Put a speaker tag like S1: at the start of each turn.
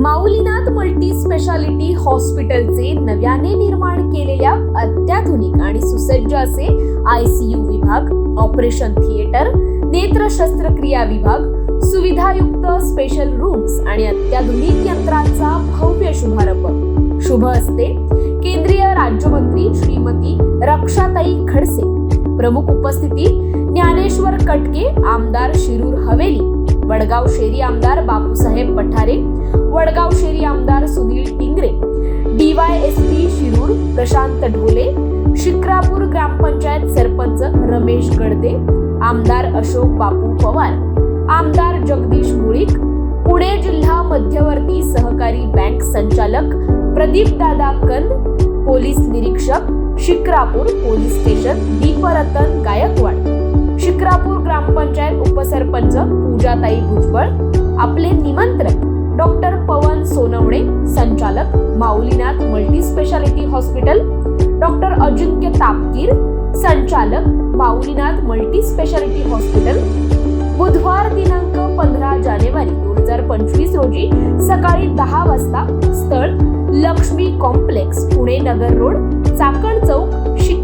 S1: माऊलीनाथ multi speciality हॉस्पिटलचे नव्याने निर्माण केलेल्या अत्याधुनिक आणि सुसज्ज असे आयसीयू विभाग ऑपरेशन थिएटर नेत्र शस्त्रक्रिया विभाग सुविधायुक्त स्पेशल रूम्स आणि अत्याधुनिक यंत्रांचा भव्य शुभारंभ. शुभ असते केंद्रीय राज्यमंत्री श्रीमती रक्षाताई खडसे. प्रमुख उपस्थिती ज्ञानेश्वर कटके आमदार शिरूर हवेली. वडगाव शेरी आमदार बापूसाहेब पठारे वडगाव शेरी आमदार सुनील टिंगरे डीवायएसपी शिरूर प्रशांत ढोले शिक्रापूर ग्रामपंचायत सरपंच रमेश गडदे आमदार अशोक बापू पवार आमदार जगदीश मुळीक पुणे जिल्हा मध्यवर्ती सहकारी बँक संचालक प्रदीप दादा कंद पोलीस निरीक्षक शिक्रापूर पोलीस स्टेशन दीपरतन गायकवाड. शिक्रापूर ग्रामपंचायत उपसरपंच पूजाताई भुजबळ आपले निमंत्रक डॉक्टर पवन सोनवणे संचालक Maulinath multi speciality hospital doctor Ajinkya Tapkir संचालक माऊलीनाथ मल्टी स्पेशालिटी हॉस्पिटल. बुधवार दिनांक पंधरा जानेवारी दोन हजार पंचवीस रोजी सकाळी दहा वाजता स्थळ लक्ष्मी कॉम्प्लेक्स पुणे नगर रोड चाकण चौक शिक